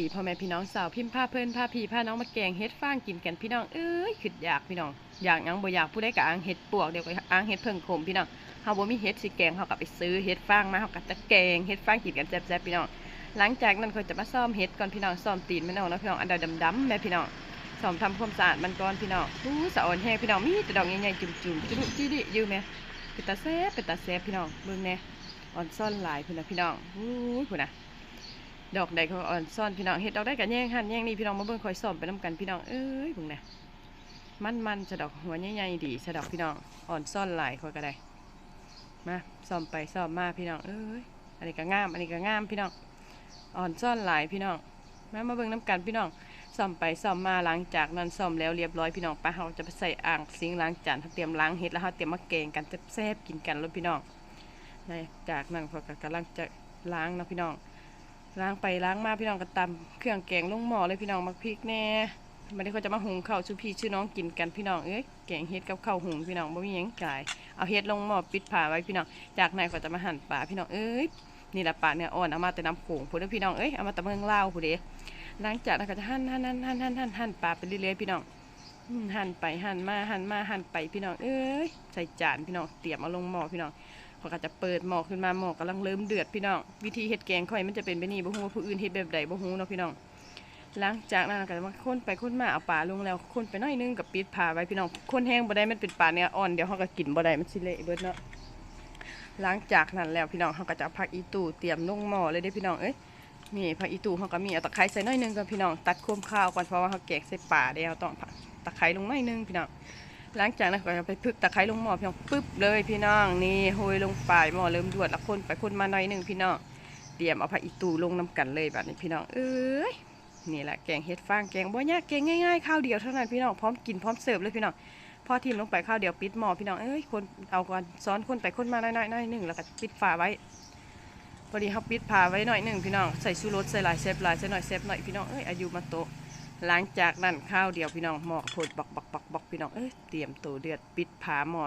ดีพ่อแม่พี่น้องสาวพิมพ์ผ้าเพิ่อนผ้าพี่ผ้าน้องมาแกงเฮ็ดฟางกินกันพี่น้องเอ้ยขึ้นอยากพี่น้องอยากยังบ่อยากผู้ใดก็อ้างเฮ็ดปวกเดี๋ยวก็อ้างเฮ็ดเพิ่งขมพี่น้องเฮาบ่มีเฮ็ดสิแกงเฮาก็ไปซื้อเฮ็ดฟางมาเฮาก็จะแกงเฮ็ดฟางกินกันแซ่บๆพี่น้องหลังจากนั้นเขาจะมาซ่อมเฮ็ดก่อนพี่น้องซ่อมตีนมันออกเนาะพี่น้องอันดดำๆแม่พี่น้องซ่อมทำความสะอาดมันก่อนพี่น้องอู้สะอ่อนแฮงพี่น้องมีแต่ดอกใหญ่ๆจุ่มๆจุดุจิดิอยู่แม่เป็นตาแซ่บเป็นตาแซ่บพี่น้องเบิ่งแน่อ่อนซ่อนหลายพุ่นน่ะพี่น้องอู้พุ่นะ ดอกใดเขาอ่อนซ่อนพี่น้องเฮ็ดดอกได้กันแย่งหันแย่งนี่พี่น้องมาเบิ่งคอยซ่อมไปนํกันพี่น้องเอ้ยเบิ่งนะมันมันๆสะดอกหัวใหญ่ๆดีสะดอกพี่น้องอ่อนซ่อนหลายคอยก็ได้มาซ่อมไปซ่อมมาพี่น้องเอ้ยอันนี้ก็งามอันนี้ก็งามพี่น้องอ่อนซ่อนหลายพี่น้องมามาเบิ่งน้ำกันพี่น้องซ่อมไปซ่อมมาหลังจากนั้นซ่อมแล้วเรียบร้อยพี่น้องไปเฮาจะไปใส่อ่างซิงล้างจานเตรียมล้างเฮ็ดแล้วเฮาเตรียมมาแกงกันแซ่บๆกินกันแล้วพี่น้องในจากนั้นพอกำลังจะล้างนะพี่น้อง ล้างไปล้างมาพี่น้องก็ตำเครื่องแกงลงหม้อเลยพี่น้องมักพริกแน่มันนี้ก็จะมาหุงข้าวชูพี่ชื่อน้องกินกันพี่น้องเอ้ยแกงเฮ็ดกับข้าวหุงพี่น้องบ่มีหยังจ่ายเอาเฮ็ดลงหม้อปิดผ้าไว้พี่น้องจากนั้นก็จะมาหั่นปลาพี่น้องเอ้ยนี่แหละปลาเนี่ยอ่อนเอามาแต่น้ำโขงพุ่นเด้อพี่น้องเอ้ยเอามาแต่เมืองลาวพุ่นเด้หลังจากนั้นก็จะหั่นหั่นหั่นหั่นหั่นหั่นหั่นปลาไปเรื่อยๆพี่น้องหั่นไปหั่นมาหั่นมาหั่นไปพี่น้องเอ้ยใส่จานพี่น้องเตรียมเอาลงหม้อพี่น้อง เขาก็จะเปิดหม้อขึ้นมาหม้อกำลังเริ่มเดือดพี่น้อง วิธีเฮ็ดแกงข่อยมันจะเป็นแบบนี้บ่ฮู้ว่าผู้อื่นเฮ็ดแบบใดบ่ฮู้เนาะพี่น้องหลังจากนั้นก็จะมาคนไปคนมาเอาปลาลงแล้วคนไปน่อยนึงกับปิดผ้าไว้พี่น้องคนแห้งบ่ได้มันเป็นปลาเนื้ออ่อนเดี๋ยวเฮาก็กินบ่ได้มันสิเละเบิดเนาะหลังจากนั้นแล้วพี่น้องเฮาก็จะเอาผักอีตู่เตรียมลงหม้อเลยเด้พี่น้องเอ้ยนี่ผักอีตู่เฮาก็มีเอาตะไคร้ใส่น่อยนึงก่อนพี่น้องตัดโคมข้าวก่อนเพราะว่าเฮาแกงใส่ปลาเดี๋ยวต้องตะไคร้ลงหน่อยนึงพี่น้อง หลังจากนั้นก็จะไปพึกตะไคร้ลงหม้อพี่น้องปึ๊บเลยพี่น้องนี่โหยลงไปหม้อเริ่มดวดล้วคนไปคนมาหน่อยหนึ่งพี่น้องเตรียมเอาผักอีตูลงน้ำกันเลยแบบนี้พี่น้องเอ้ยนี่แหละแกงเห็ดฟางแกงบ่ยากแกงง่ายๆข้าวเดียวเท่านั้นพี่น้องพร้อมกินพร้อมเสิร์ฟเลยพี่น้องพอทิมลงไปข้าวเดียวปิดหม้อพี่น้องเอ้ยคนเอาก่อนซ้อนคนไปคนมาหน่อยหน่อยหนึงแล้วก็ปิดฝาไว้พอดีเขาปิดฝาไว้หน่อยหนึ่งพี่น้องใส่ชูรสใส่ลายเซฟลายใส่หน่อยเซฟหน่อยพี่น้องเอ้ยอายุมาโตหลังจากนั้นข้าวเดียวพี่น้องหมอกผดบอกบอกบอกบอก พี่น้องเอ้ยเตรียมตัวเดือดปิดผาหมอ